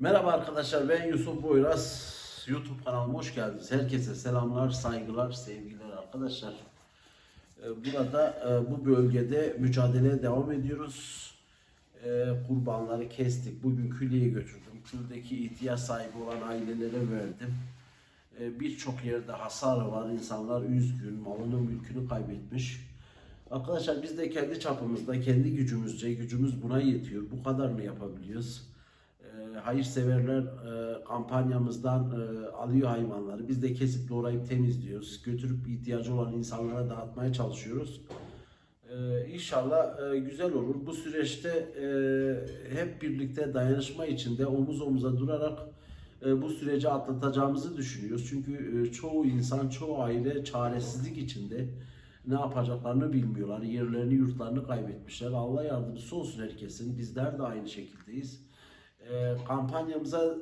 Merhaba arkadaşlar ben Yusuf Boyraz. YouTube kanalıma hoş geldiniz. Herkese selamlar, saygılar, sevgiler arkadaşlar. Ee, Burada e, bu bölgede mücadeleye devam ediyoruz. Ee, Kurbanları kestik. Bugün küllüye götürdüm. Küldeki ihtiyaç sahibi olan ailelere verdim. Ee, Birçok yerde hasar var. İnsanlar üzgün, malını mülkünü kaybetmiş. Arkadaşlar biz de kendi çapımızda, kendi gücümüzce, gücümüz buna yetiyor. Bu kadarını yapabiliyoruz. Ee, hayırseverler e, kampanyamızdan e, alıyor hayvanları. Biz de kesip doğrayıp temizliyoruz. Götürüp ihtiyacı olan insanlara dağıtmaya çalışıyoruz. Ee, inşallah e, güzel olur. Bu süreçte e, hep birlikte dayanışma içinde omuz omuza durarak e, bu süreci atlatacağımızı düşünüyoruz. Çünkü e, çoğu insan, çoğu aile çaresizlik içinde ne yapacaklarını bilmiyorlar. Yerlerini, yurtlarını kaybetmişler. Allah yardımcısı olsun herkesin. Bizler de aynı şekildeyiz. E, kampanyamıza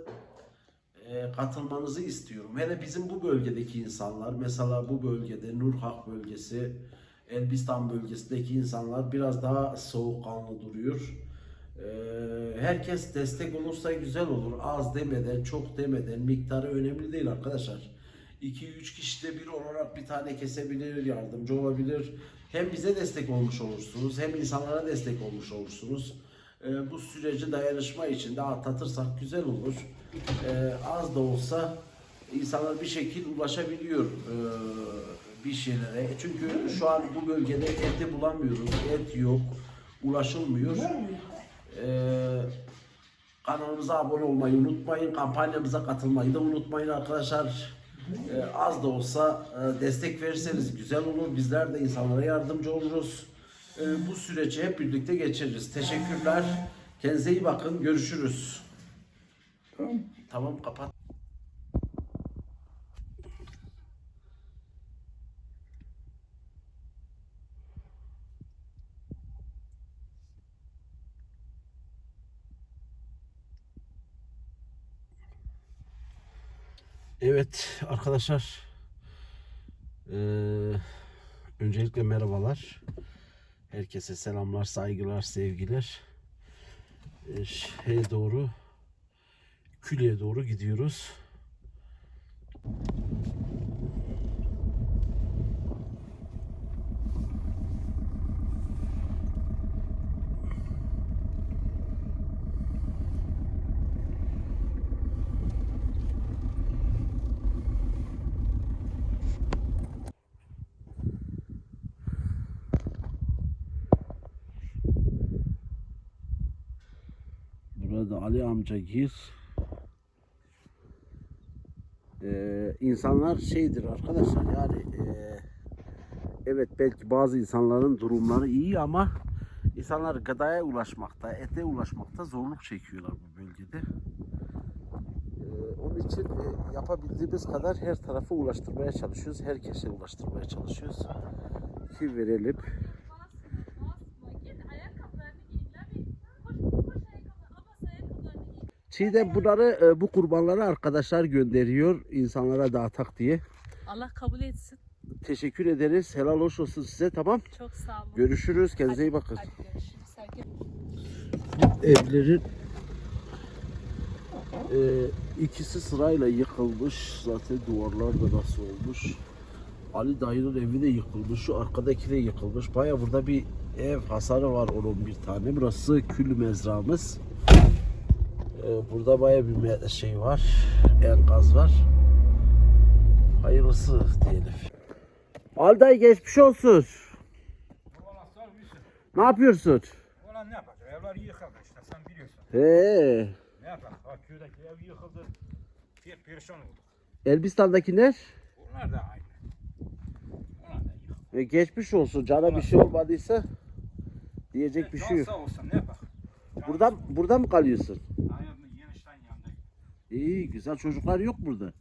e, katılmanızı istiyorum. Hele bizim bu bölgedeki insanlar, mesela bu bölgede Nurhak bölgesi, Elbistan bölgesindeki insanlar biraz daha soğukkanlı duruyor. E, herkes destek olursa güzel olur. Az demeden, çok demeden, miktarı önemli değil arkadaşlar. 2-3 kişide bir olarak bir tane kesebilir, yardımcı olabilir. Hem bize destek olmuş olursunuz, hem insanlara destek olmuş olursunuz. Ee, bu süreci dayanışma içinde atlatırsak güzel olur. Ee, az da olsa insanlar bir şekil ulaşabiliyor e, bir şeylere. Çünkü şu an bu bölgede eti bulamıyoruz, et yok, ulaşılmıyor. Ee, kanalımıza abone olmayı unutmayın, kampanyamıza katılmayı da unutmayın arkadaşlar. Ee, az da olsa e, destek verirseniz güzel olur. Bizler de insanlara yardımcı oluruz. Ee, bu süreci hep birlikte geçiririz. Teşekkürler. Kendinize iyi bakın. Görüşürüz. Tamam kapat. Evet arkadaşlar. Ee, öncelikle merhabalar. Herkese selamlar, saygılar, sevgiler. Ee, şeye doğru Külü'ye doğru gidiyoruz. Burada Ali amca gir. Ee, insanlar şeydir arkadaşlar yani e, evet belki bazı insanların durumları iyi ama insanlar gıdaya ulaşmakta, ete ulaşmakta zorluk çekiyorlar bu bölgede. Ee, onun için e, yapabildiğimiz kadar her tarafa ulaştırmaya çalışıyoruz. Herkese ulaştırmaya çalışıyoruz. Ki verelim. Çiğdem bunları e, bu kurbanları arkadaşlar gönderiyor insanlara dağıtak diye. Allah kabul etsin. Teşekkür ederiz. Helal hoş olsun size tamam. Çok sağ olun. Görüşürüz. Kendinize iyi bakın. Hadi görüşürüz. Evlerin e, ikisi sırayla yıkılmış. Zaten duvarlar da nasıl olmuş. Ali dayının evi de yıkılmış. Şu arkadaki de yıkılmış. Baya burada bir ev hasarı var onun bir tane. Burası kül mezramız. E, burada baya bir şey var. Enkaz var. Hayırlısı diyelim. Alday geçmiş olsun. Ne yapıyorsun? Ulan ne yapacak? Evler yıkıldı işte sen biliyorsun. He. Ne yapalım? Bak köydeki ev yıkıldı. Bir perişan olduk. Elbistan'dakiler Onlar da aynı. Onlar da yıkıldı. e, geçmiş olsun. Cana bir şey olmadıysa diyecek bir Can şey yok. Sağ olsun ne yapalım? Burada burada mı kalıyorsun? Yandı. İyi güzel çocuklar yok burada.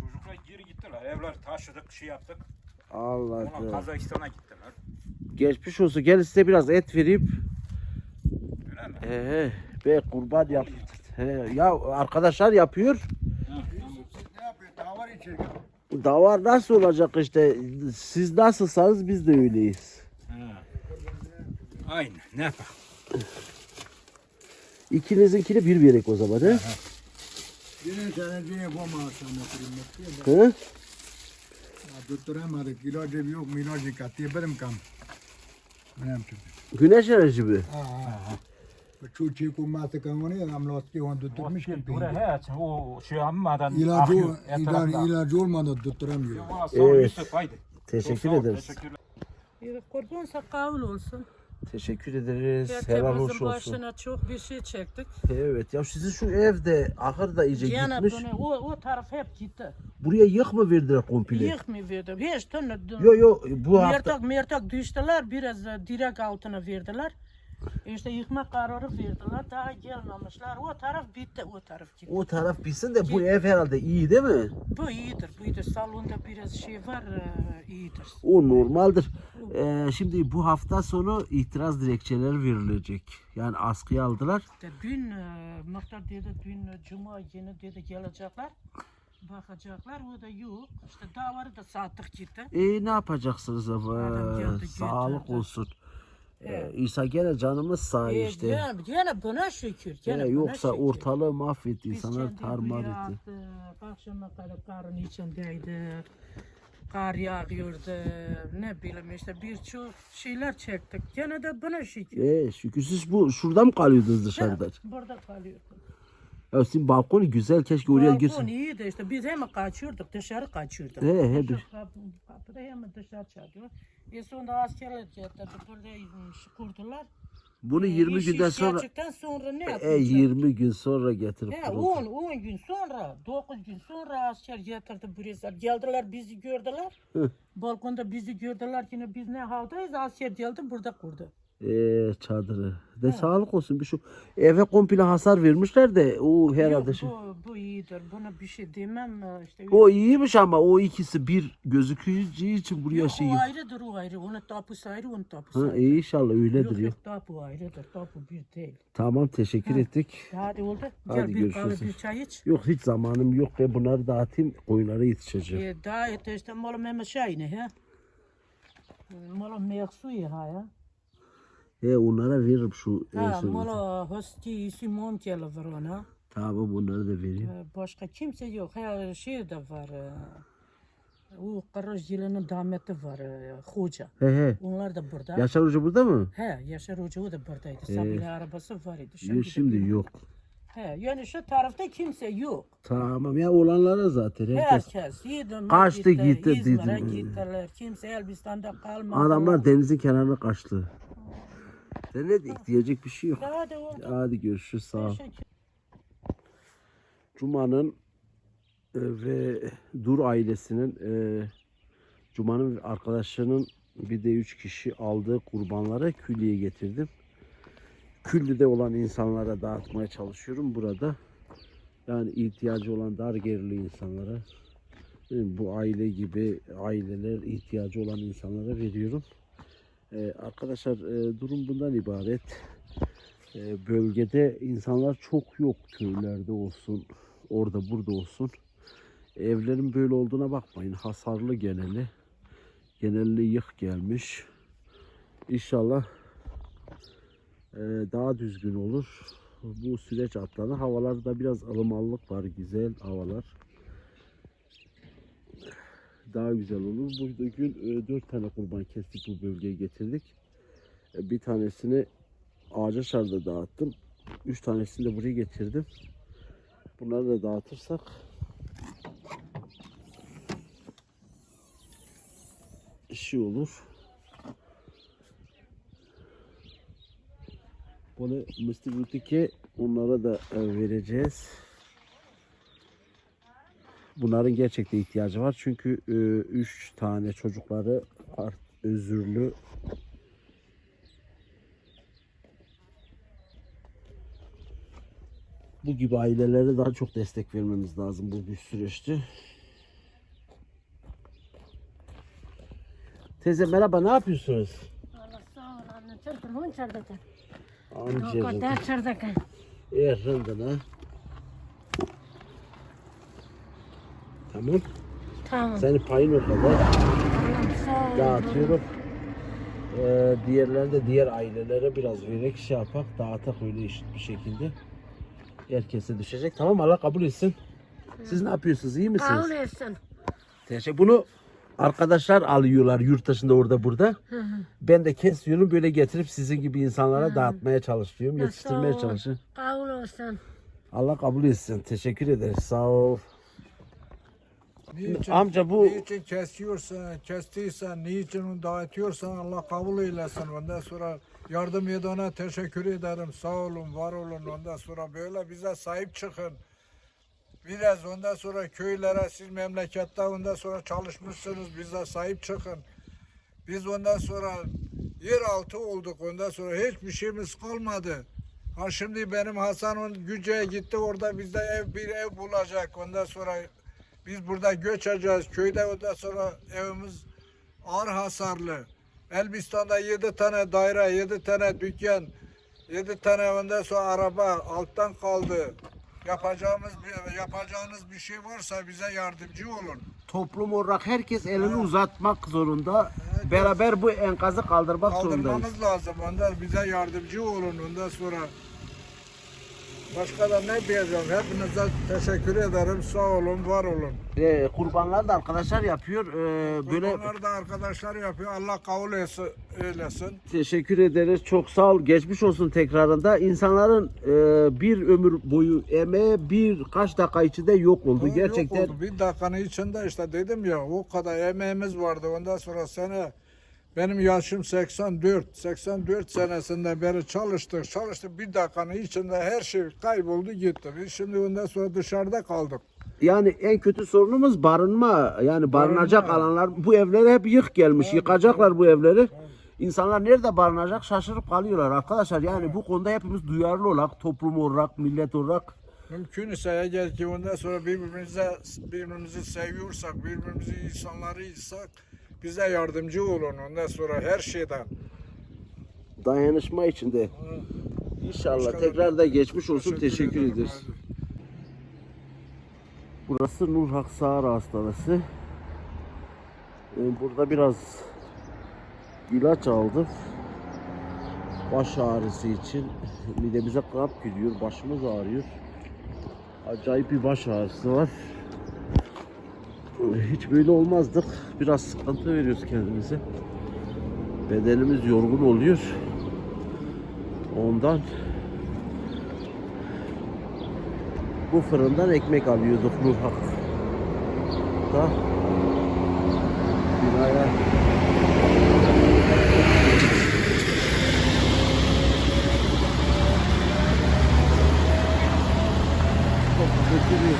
Çocuklar geri gittiler. Evler taşıdık, şey yaptık. Allah Allah. Kazakistan'a gittiler. Geçmiş olsun. Gel size biraz et vereyim. Öyle mi? He, be kurban yap. He, ya arkadaşlar yapıyor. Ne yapıyor? Davar içeriyor. Davar nasıl olacak işte? Siz nasılsanız biz de öyleyiz. Ha. Aynı. Ne yapalım? İkinizinkini bir verek o zaman he? Yine senece yapamazsam oturayım. Hı? Tutturamadık. İlacı yok, milacı katıyor. Benim kam. Benim çünkü. Güneş enerji mi? Ha ha. Şu çiğ matı kanını adam latki onu tutturmuş ki. Buraya hiç o şey yapmadan İlacı, ilacı, ilacı olmadan tutturamıyor. Evet. Teşekkür ederiz. teşekkürler. Kurbansa kavul olsun. Teşekkür ederiz. Helal hoş Herkesin olsun. başına çok bir şey çektik. Evet ya sizin şu evde ahır da iyice Gene gitmiş. bunu, o, o taraf hep gitti. Buraya yık mı verdiler komple? Yık mı verdim? Hiç tane Yo yo bu hafta mertak mertak düştüler. Biraz da direk altına verdiler. İşte yıkma kararı verdiler. Daha gelmemişler. O taraf bitti. O taraf gitti. o taraf bilsin de bu ev herhalde iyi değil mi? Bu iyidir. Bu iyidir. Salonda biraz şey var. e, iyidir. O normaldir. Ee, şimdi bu hafta sonu itiraz dilekçeleri verilecek. Yani askıya aldılar. De dün e, Muhtar dedi dün e, Cuma günü dedi gelecekler. Bakacaklar o da yok. İşte davarı da sattık gitti. E ne yapacaksınız? Adam geldi, Sağlık götürdü. olsun. Ee, Evet. İsa gene canımız sağ E, işte. gene, gene buna şükür. Gene Ee, buna yoksa şükür. ortalığı mahvetti. Biz insanlar tarmar etti. Akşama kadar karın içindeydi. Kar yağıyordu. Ne bileyim işte birçok şeyler çektik. Gene de buna şükür. E şükür siz bu şurada mı kalıyordunuz dışarıda? Burada kalıyorduk. Ya sizin balkonu güzel keşke oraya Balkon girsin. iyi de işte biz hem kaçıyorduk dışarı kaçıyorduk. He, he, kapı- Kapıda hem dışarı çağırıyor. E sonra askerler getirdi burada kurdular. Bunu E, 20 iş günden sonra sonra ne e, yapacak? 20 gün sonra getirip He, kuruldu. 10, 10 gün sonra, 9 gün sonra asker getirdi buraya. Geldiler bizi gördüler. Hı. Balkonda bizi gördüler yine biz ne haldayız asker geldi burada kurdu. E, çadırı. De sağlık olsun bir şu eve komple hasar vermişler de o herhalde Yok, şey. bu, bu iyidir buna bir şey demem e, işte. O iyiymiş ama o ikisi bir gözükücü için buraya Yok, şey o ayrıdır o ayrı. Onun tapusu ayrı, onun tapusu Ha, ayrı. iyi inşallah öyledir Yok yok tapu ayrıdır. Tapu bir değil. Tamam teşekkür ettik. Hadi oldu. Hadi Gel bir görüşürüz. kahve bir çay iç. Yok hiç zamanım yok ve bunları dağıtayım koyunlara yetişeceğim. E, daha et işte malum hem şey ne? Malum meksuyu ha ya. He onlara veririm şu en Ha, son. mala hosti Simon telefonuna. Tamam bunları da vereyim. Başka kimse yok. Ha şey de var. e, O Karaciğer'in dameti var. e, Hoca. He he. Onlar da burada. Yaşar Hoca burada mı? He, Yaşar Hoca o da buradaydı. Ee, Sabile arabası var idi. Yok de şimdi yok. He, yani şu tarafta kimse yok. Tamam ya olanlara zaten herkes. Herkes İzmir'e Kaçtı gitti İzmir'e dedim. gittiler. Kimse Elbistan'da kalmadı. Adamlar denizin kenarına kaçtı. De ne diyecek? Bir şey yok. Hadi görüşürüz sağ ol. Cuma'nın e, ve Dur ailesinin e, Cuma'nın arkadaşlarının bir de üç kişi aldığı kurbanları küllüye getirdim. Küllüde olan insanlara dağıtmaya çalışıyorum burada. Yani ihtiyacı olan dar gelirli insanlara e, bu aile gibi aileler ihtiyacı olan insanlara veriyorum. E, arkadaşlar e, durum bundan ibaret. E, bölgede insanlar çok yok köylerde olsun orada burada olsun. Evlerin böyle olduğuna bakmayın. Hasarlı geneli. Genelli yık gelmiş. İnşallah e, daha düzgün olur. Bu süreç atlanır. Havalarda biraz ılımallık var. Güzel havalar. Daha güzel olur. Bugün e, dört tane kurban kestik bu bölgeye getirdik. E, bir tanesini ağaca şarda dağıttım. Üç tanesini de buraya getirdim. Bunları da dağıtırsak şey olur. Bunu Mr. Boutique onlara da e, vereceğiz. Bunların gerçekten ihtiyacı var. Çünkü 3 tane çocukları art, özürlü bu gibi ailelere daha çok destek vermemiz lazım bu bir süreçte. Teyze merhaba ne yapıyorsunuz? Allah sağ ol anne. Çırpın hun çırdıkın. O Amca. kadar çırdıkın. Errandına. Tamam. Tamam. Senin payın o kadar. Ol. Dağıtıyorum. Ee, diğerleri de diğer ailelere biraz vererek şey yapak. Dağıtak öyle eşit bir şekilde. Herkese düşecek. Tamam Allah kabul etsin. Siz ne yapıyorsunuz? iyi misiniz? Kavun etsin. Teşekkür. Bunu arkadaşlar alıyorlar yurt dışında orada burada. Ben de kesiyorum böyle getirip sizin gibi insanlara dağıtmaya çalışıyorum. Yetiştirmeye çalışıyorum. Kavun olsun. Allah kabul etsin. Teşekkür ederiz. Sağ ol. Niçin, Amca bu- niçin kesiyorsan, kestiysen, niçin onu dağıtıyorsan Allah kabul eylesin. Ondan sonra yardım edene teşekkür ederim. Sağ olun, var olun. Ondan sonra böyle bize sahip çıkın. Biraz ondan sonra köylere siz memlekette ondan sonra çalışmışsınız bize sahip çıkın. Biz ondan sonra yeraltı olduk ondan sonra hiçbir şeyimiz kalmadı. Ha şimdi benim Hasan Güce'ye gitti orada bizde ev bir ev bulacak ondan sonra biz burada göç edeceğiz köyde ondan sonra evimiz ağır hasarlı. Elbistan'da yedi tane daire, yedi tane dükkan, yedi tane ondan sonra araba alttan kaldı. Yapacağımız yapacağınız bir şey varsa bize yardımcı olun. Toplum olarak herkes elini uzatmak zorunda. Beraber bu enkazı kaldırmak zorundayız. Kaldırmamız lazım. Ondan bize yardımcı olun. Ondan sonra başka da ne diyeceğim? Hepinize teşekkür ederim. Sağ olun, var olun. Ee, kurbanlar da arkadaşlar yapıyor. Ee, böyle Bunlar da arkadaşlar yapıyor. Allah kabul etsin, eylesin. teşekkür ederiz. Çok sağ ol. Geçmiş olsun tekrarında. İnsanların e, bir ömür boyu emeği birkaç dakika içinde yok oldu. Yok Gerçekten oldu. Bir dakikanın içinde işte dedim ya o kadar emeğimiz vardı. Ondan sonra sene benim yaşım 84. 84 senesinden beri çalıştık. Çalıştık. Bir dakikanın içinde her şey kayboldu gitti. Biz şimdi ondan sonra dışarıda kaldık. yani en kötü sorunumuz barınma. Yani barınacak Barınma. alanlar. Bu evlere hep yık gelmiş. Yıkacaklar bu evleri. İnsanlar nerede barınacak şaşırıp kalıyorlar arkadaşlar. Yani bu konuda hepimiz duyarlı olarak, toplum olarak, millet olarak Mümkün ise eğer ki ondan sonra birbirimize birbirimizi seviyorsak, birbirimizi insanlarıysak bize yardımcı olun ondan sonra her şeyden. dayanışma içinde. İnşallah tekrar da geçmiş olsun. Teşekkür, ederim. ederiz. Burası Nur Hak Sağır Hastanesi. Ee, Burada biraz ilaç aldık. Baş ağrısı için. Midemize kramp giriyor. Başımız ağrıyor. Acayip bir baş ağrısı var. Hiç böyle olmazdık. Biraz sıkıntı veriyoruz kendimize. Bedenimiz yorgun oluyor. Ondan bu fırından ekmek alıyorduk Nurhak. Da binaya çok kötü bir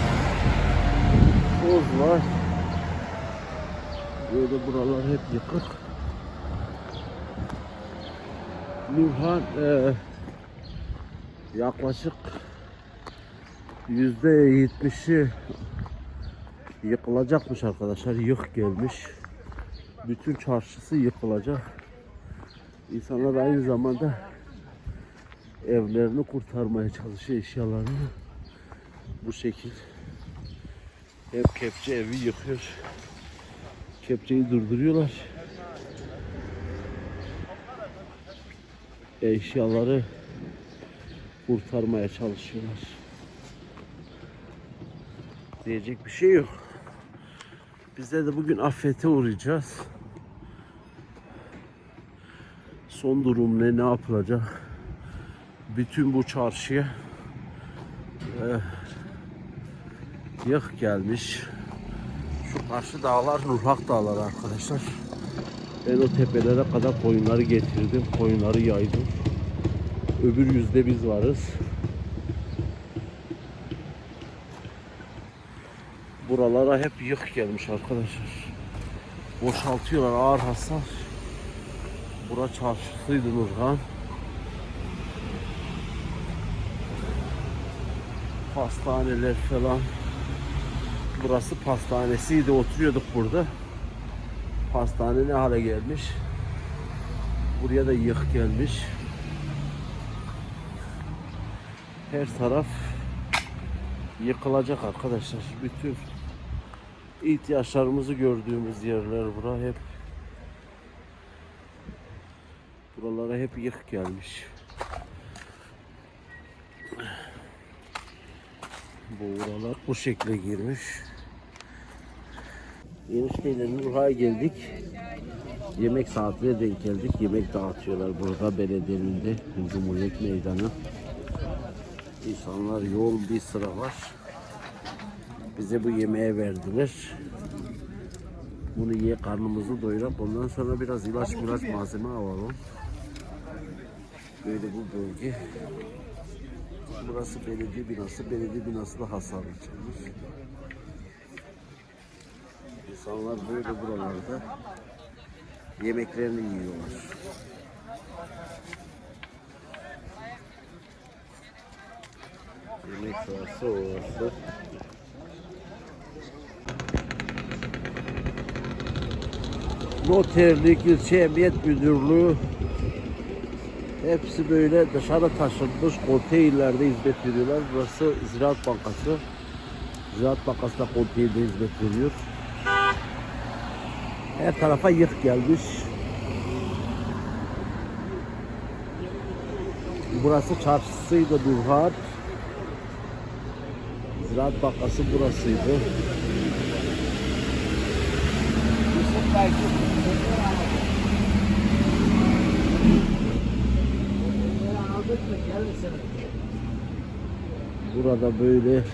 toz var. Böyle buralar hep yıkık. Nurhan eee, yaklaşık yüzde yetmişi yıkılacakmış arkadaşlar. Yık gelmiş. Bütün çarşısı yıkılacak. İnsanlar aynı zamanda evlerini kurtarmaya çalışıyor eşyalarını. Bu şekil. Hep kepçe evi yıkıyor. Kepçeyi durduruyorlar. eşyaları kurtarmaya çalışıyorlar. Diyecek bir şey yok. Bizde de bugün afete uğrayacağız. Son durum ne, ne yapılacak? Bütün bu çarşıya eh, yık gelmiş. Şu karşı dağlar Nurhak dağları arkadaşlar. Ben o tepelere kadar koyunları getirdim. Koyunları yaydım. Öbür yüzde biz varız. Buralara hep yık gelmiş arkadaşlar. Boşaltıyorlar ağır hasar. Bura çarşısıydı Nurhan. Pastaneler falan. Burası pastanesiydi. Oturuyorduk burada. Pastane ne hale gelmiş. Buraya da yık gelmiş. Her taraf yıkılacak arkadaşlar. Bütün ihtiyaçlarımızı gördüğümüz yerler bura hep buralara hep yık gelmiş. Buğralar bu şekle girmiş. Enişteyle Nurha'ya geldik. Yemek saatine denk geldik. Yemek dağıtıyorlar burada belediyenin de Cumhuriyet Meydanı. İnsanlar yoğun bir sıra var. Bize bu yemeğe verdiler. Bunu ye karnımızı doyurak ondan sonra biraz ilaç ilaç malzeme alalım. Böyle bu bölge. Burası belediye binası. Belediye binası da hasarlı çıkmış. İnsanlar böyle buralarda yemeklerini yiyorlar. Yemek sırası orası. Noterlik, ilçe emniyet müdürlüğü hepsi böyle dışarı taşınmış konteynerlerde hizmet veriyorlar. Burası Ziraat Bankası. Ziraat Bankası da konteynerde hizmet veriyor. Her tarafa yık gelmiş. Burası çarşısıydı Nurhat. Ziraat Bankası burasıydı. Burada böyle